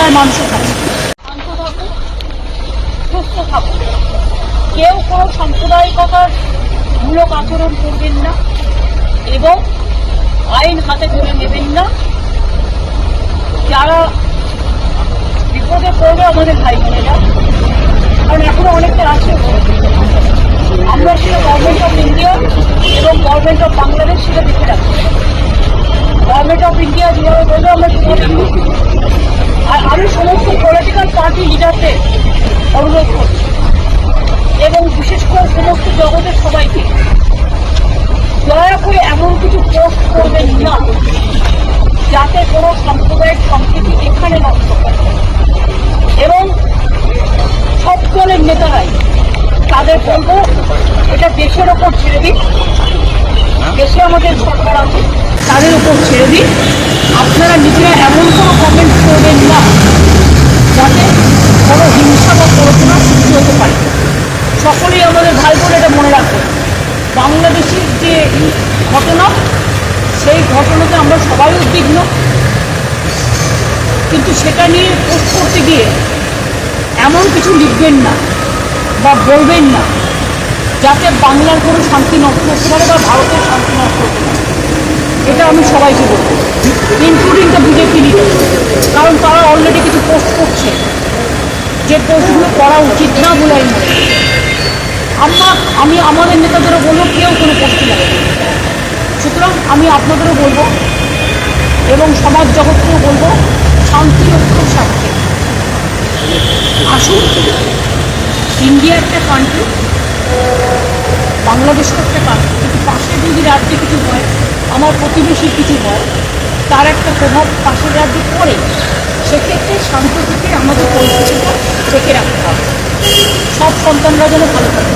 সম্প্রদায়ের মানুষও থাকে সুস্থ থাকুন কেউ কোনো সাম্প্রদায়িকতার মূলক আচরণ করবেন না এবং আইন হাতে তুলে নেবেন না। যারা বিপদে পড়বে আমাদের ভাই বোনেরা, কারণ এখনও অনেকটা আছে। আমরা সেটা গভর্নমেন্ট অফ ইন্ডিয়া এবং গভর্নমেন্ট অফ বাংলাদেশ সেটা দেখে রাখছি। গভর্নমেন্ট অফ ইন্ডিয়া যেভাবে বলবে, আমরা সেভাবে করব। আর আমি সমস্ত পলিটিক্যাল পার্টি অনুরোধ করছি এবং বিশেষ করে সমস্ত জগতের সবাইকে। দয়া করে এমন কিছু পোস্ট করবেন না, যাতে কোনো সাম্প্রদায়িক সম্প্রীতি এখানে নষ্ট হয়। এবং সব দলের নেতারাই তাদের বলব, এটা দেশের ওপর ছেড়ে দিন। দেশে আমাদের সরকার আছে, তাদের উপর ছেড়ে দিন আপনারা নিজেরা এমন কোনো কমেন্ট করবেন না যাতে কোনো হিংসা বা প্ররোচনা সৃষ্টি হতে পারে সকলেই আমাদের ভাই বোন এটা মনে রাখবেন বাংলাদেশের যে ঘটনা, সেই ঘটনাতে আমরা সবাই উদ্বিগ্ন। কিন্তু সেটা নিয়ে পোস্ট করতে গিয়ে এমন কিছু লিখবেন না বা বলবেন না, যাতে বাংলার কোনো শান্তি নষ্ট করতে পারে বা ভারতের শান্তি নষ্ট করতে পারে। এটা আমি সবাইকে বলব ইনক্লুডিং দ্য বিজেপি লিডার কারণ তারা অলরেডি কিছু পোস্ট করছে। যে পোস্টগুলো করা উচিত না বলে আমি। আমরা, আমি আমাদের নেতাদেরও বলব, কেউ কোনো পোস্ট নেবে সুতরাং আমি আপনাদেরও বলব এবং সমাজ জগৎকেও বলব, শান্তি ঐক্যর স্বার্থে আসুন, ইন্ডিয়া একটা কান্ট্রি বাংলাদেশ একটা কান্ট্রি কিন্তু পাশে যদি রাজ্যে কিছু হয়, আমার প্রতিবেশী কিছু হয়, তার একটা প্রভাব পাশের রাজ্যে পড়ে, সেক্ষেত্রে শান্ত থেকে আমাদের পরিস্থিতিটা দেখে রাখতে হবে। সব সন্তানরা যেন ভালো থাকে।